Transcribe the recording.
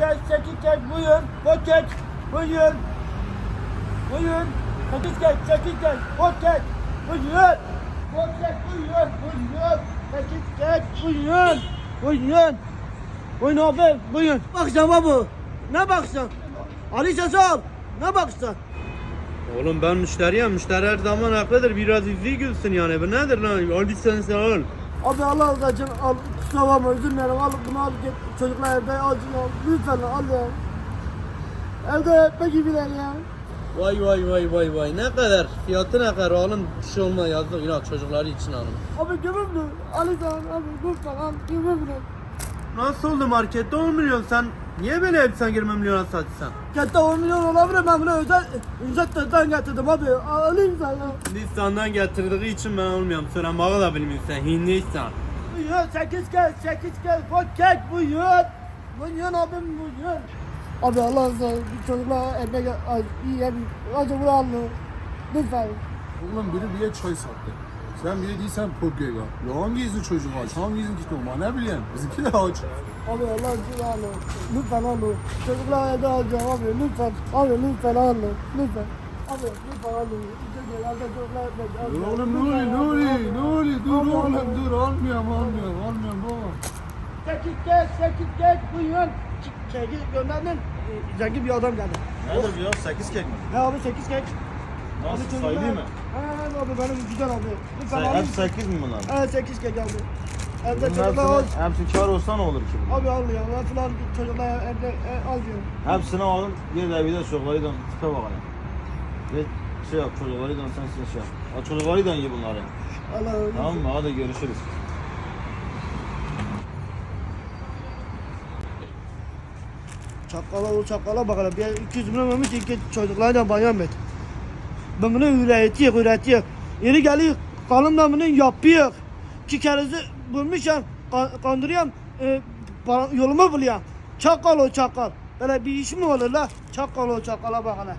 kez, sekiz kez buyur. Poket, buyur. Buyur. Sekiz kez, sekiz kez, poket, buyur. Poket, buyur, buyur. Sekiz kez, buyur. Buyur. Buyur abi, buyur. Baksan baba, ne baksan? Ali al, ne baksan? Oğlum ben müşteriyim. Müşteri her zaman haklıdır. Biraz yüzü gülsün yani. Bu nedir lan? Ali sen sen al. Abi Allah Allah canım al kusura bakma özür dilerim al bunu al git çocuklar evde al şunu al lütfen al ya. Evde ekmek gibiler ya. Vay vay vay vay vay. Ne kadar? Fiyatı ne kadar oğlum? Bir şey olma yazdık. Günah çocukları için alın. Abi gömümlü Ali sen abi lütfen al gömümlü. Nasıl oldu markette 10 milyon sen? Niye böyle elbisen 20 milyona satsan? Kette 10 milyon olabilir ben bunu özel ücretten getirdim abi alayım sen ya. Listandan getirdiği için ben almıyorum. Sonra bana da bilmiyorsun. Hindistan. Buyur 8 kez 8 kez poket buyur. Buyur abim buyur. Abi Allah sen çocuklar ekmek abi acı bunu al lütfen. Oğlum biri bir çay sattı. Sen biri değilsen Pogega. Ya hangi izin çocuk aç? Hangi izin kitabı var? Ne bileyim. Bizimki de aç. Abi Allah al. Lütfen al. Çocuklar evde alacağım abi lütfen. Abi lütfen al. Lütfen. Abi lütfen al. Çocuklar evde çocuklar ekmek al. Dur oğlum Nuri, Nuri, Nuri. Dur oğlum dur. Almıyorum, almıyorum, almıyorum baba. Sekiz kez, sekiz kez buyurun. Sekiz gönderdin. Ee, Zengin bir adam geldi. Nedir bu ya? 8 kek mi? Ne abi sekiz kez. Nasıl sayılı mı? He abi benim güzel abi. Lütfen Say, alayım. hep 8 mi bunlar? Evet sekiz kez geldi. Evde çocuklar al. hepsini, hepsi kar olsa ne olur ki? bunun? Abi al ya. Falan çocuklar evde e, al diyor. Hepsini alın, bir de bir de çocukları da tipe bakalım. Bir şey yap, çocukları da sen sen şey yap. Al çocukları da iyi bunları. Allah Tamam mı? Hadi görüşürüz. Çakala o çakala bakalım. Bir 200 milyon vermiş iki çocuklarla bayan et. Ben bunu üretiyor, üretiyor. Yeri geliyor, kalın da bunu yapıyor. İki keresi bulmuşum, kan- kandırıyorum, e, yolumu buluyor. Çakal o çakal. Böyle bir iş mi olur la? Çakal o çakala bakalım.